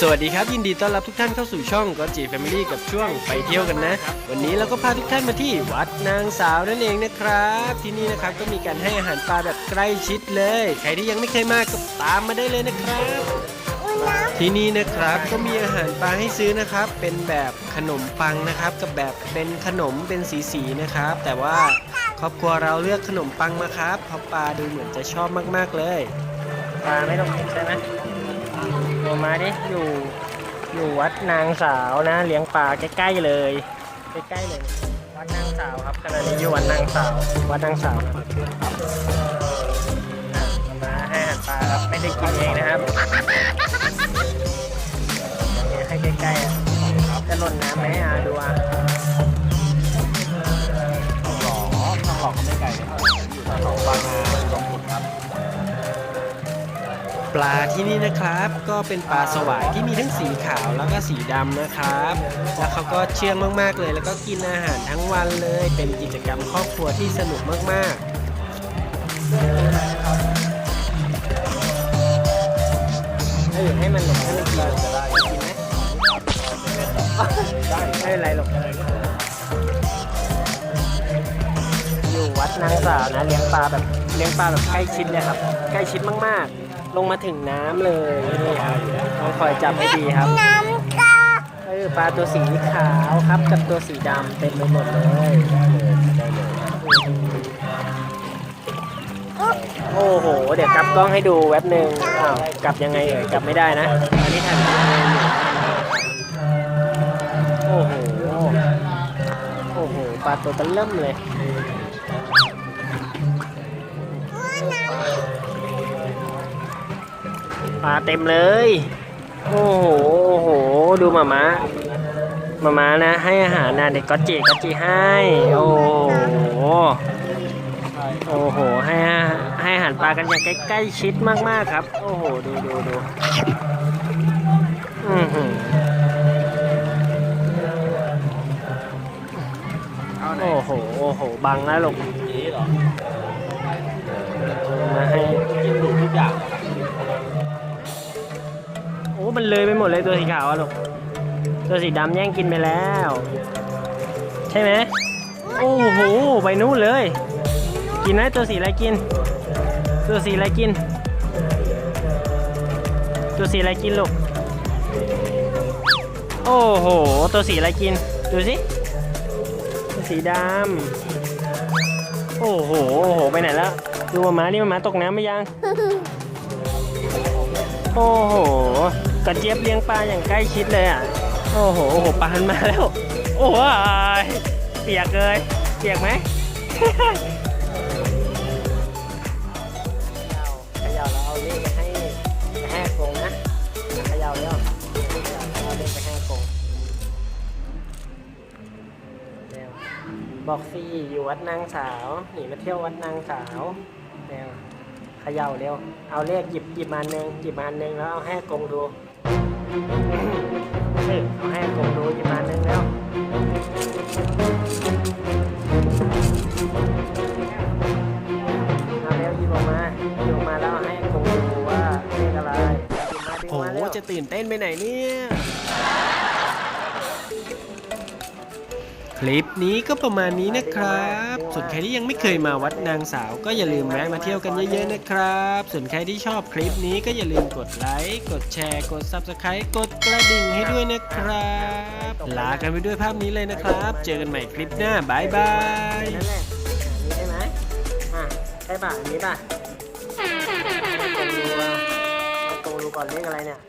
สวัสดีครับ ยินดีต้อนรับทุกท่านเข้าสู่ช่องก็จีแฟมิลี่กับช่วงไปเที่ยวกันนะ วันนี้เราก็พาทุกท่านมาที่วัดนางสาวนั่นเองนะครับ ที่นี่นะครับก็มีการให้อาหารปลาแบบใกล้ชิดเลย ใครที่ยังไม่เคยมาก็ตามมาได้เลยนะครับ ที่นี่นะครับก็มีอาหารปลาให้ซื้อนะครับ เป็นแบบขนมปังนะครับ กับแบบเป็นขนมเป็นสีๆนะครับ แต่ว่าครอบครัวเราเลือกขนมปังมาครับเพราะปลาดูเหมือนจะชอบมากๆเลย ปลาไม่ต้องกินใช่ไหม โมาดิอยู่อยู่วัดนางสาวนะ เลี้ยงปลาใกล้ๆเลยใกล้ๆเลยวัดนางสาวครับขณะนี้อยู่วัดนางสาววัดนางสาวครับมาให้อาหารปลาครับไม่ได้กินเองนะครับเนี่ยให้ใกล้ๆอะจะหล่นน้ำไหมอะดูอะหล่อทางหล่อก็ไม่ไกลเลยครับอยู่แถวบางนา ปลาที่นี่นะครับ ก็เป็นปลาสวายที่มีทั้งสีขาวแล้วก็สีดำนะครับ แล้วเขาก็เชื่องมากๆเลย แล้วก็กินอาหารทั้งวันเลย เป็นกิจกรรมครอบครัวที่สนุกมากๆเออให้มันหลบให้มันกินจะได้กินไหมได้ไม่เป็นไรหรอกอยู่วัดนางสาวนะเลี้ยงปลาแบบเลี้ยงปลาแบบใกล้ชิดเลยครับ ใกล้ชิดมากๆ ลงมาถึงน้ำเลยนี่ครับต้องคอยจับให้ดีครับเออปลาตัวสีขาวครับกับตัวสีดำเต็มไปหมดเลยโอ้โห เดี๋ยวกลับกล้องให้ดูแว็บหนึ่งอ้าวกลับยังไงเอ่ยกลับไม่ได้นะอันนี้ถ่ายวิดีโออยู่โอ้โหโอ้โหปลาตัวเบลเริ่มเลย ลาเต็มเลย โอ้โหโอ้โห ดูหมาม้าหมาม้านะ ให้อาหารนะเด็กก็จีก็จีให้ โอ้โห โอ้โห ให้อาให้อาหารปลากันอย่างใกล้ๆชิดมากๆครับ โอ้โห ดูดูดูอือหือเอาไหนโอ้โห โอ้โห บังนะลูกนี้เหรอมาให้กินถูกทุกอย่างโอ้ มันเลยไปหมดเลยตัวสีขาวอะลูก ตัวสีดำแย่งกินไปแล้ว ใช่ไหมโอ้โห ไปนู่นเลย กินไหมตัวสีอะไรกิน ตัวสีอะไรกิน ตัวสีอะไรกินลูก โอ้โห ตัวสีอะไรกิน ดูสิ ตัวสีดำ โอ้โห โอ้โห ไปไหนแล้ว ดูมาม้านี่มาม้าตกน้ำไหมยัง โอ้โห กระเจี๊ยบเลี้ยงปลาอย่างใกล้ชิดเลยอะ โอ้โหโอ้โหปลามันมาแล้ว โอ้ยเปียกเลยเปียกไหมเขย่าแล้วเอาเลขไปให้ไปให้กงนะขย่าแล้วเอาเลขไปให้กงเร็วบอกสิอยู่วัดนางสาวหนีมาเที่ยววัดนางสาวเร็ว ขย่าเร็ว เอาเลขหยิบหยิบมาหนึ่งหยิบมาหนึ่งแล้วเอาให้กงดูเออเอาให้กงดูหยิบมาหนึ่งแล้วเอาเร็วหยิบออกมาหยิบออกมาแล้วเอาให้คงดูว่าเลขอะไรหยิบมาดึงโอ้มาโหเร็วจะตื่นเต้นไปไหนเนี่ย คลิปนี้ก็ประมาณนี้นะครับ ส่วนใครที่ยังไม่เคยมาวัดนางสาว ก็อย่าลืมแวะมาเที่ยวกันเยอะๆนะครับ ส่วนใครที่ชอบคลิปนี้ก็อย่าลืมกดไลค์ กดแชร์ กด Subscribe กดกระดิ่งให้ด้วยนะครับ ลากันไปด้วยภาพนี้เลยนะครับ เจอกันใหม่คลิปหน้าบายบายนั่นแหละอันนี้ใช่ไหมอะใช่ป่ะอันนี้ป่ะให้คงดูว่าให้คงดูก่อนเลขอะไรเนี่ย